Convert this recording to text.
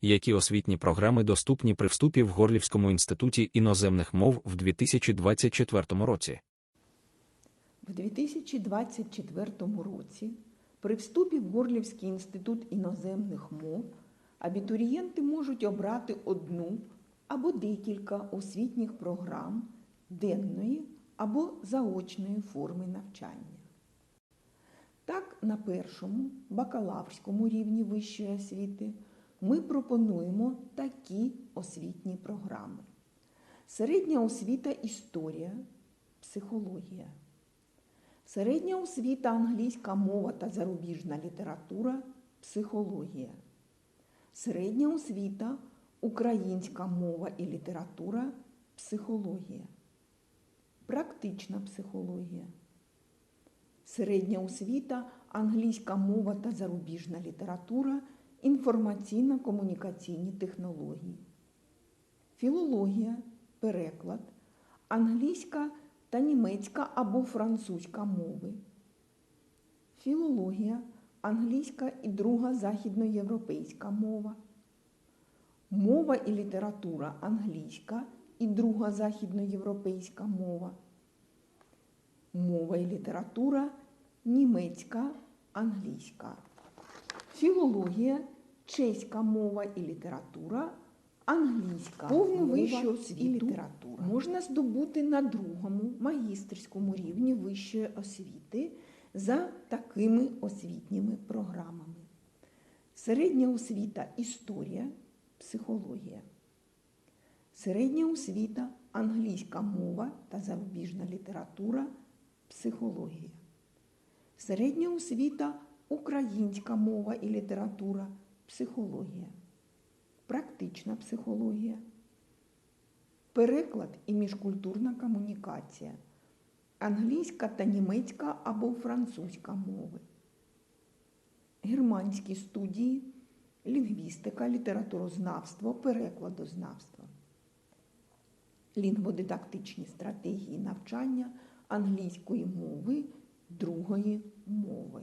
Які освітні програми доступні при вступі в Горлівському інституті іноземних мов в 2024 році? В 2024 році при вступі в Горлівський інститут іноземних мов абітурієнти можуть обрати одну або декілька освітніх програм денної або заочної форми навчання. Так, на першому бакалаврському рівні вищої освіти ми пропонуємо такі освітні програми: середня освіта історія, психологія. Середня освіта англійська мова та зарубіжна література, психологія. Середня освіта українська мова і література, психологія. Практична психологія. Середня освіта англійська мова та зарубіжна література, інформаційно-комунікаційні технології. Філологія, переклад, англійська та німецька або французька мови. Філологія, англійська і друга західноєвропейська мова. Мова і література англійська і друга західноєвропейська мова. Мова і література німецька, англійська. Філологія, чеська мова і література, англійська. Повну мова вищу і освіту література. можна здобути на другому магістерському рівні вищої освіти за такими освітніми програмами. Середня освіта історія, психологія. Середня освіта англійська мова та зарубіжна література, психологія. Середня освіта українська мова і література, психологія. Практична психологія. Переклад і міжкультурна комунікація. Англійська та німецька або французька мови. Германські студії, лінгвістика, літературознавство, перекладознавство. Лінгводидактичні стратегії навчання англійської мови другої мови.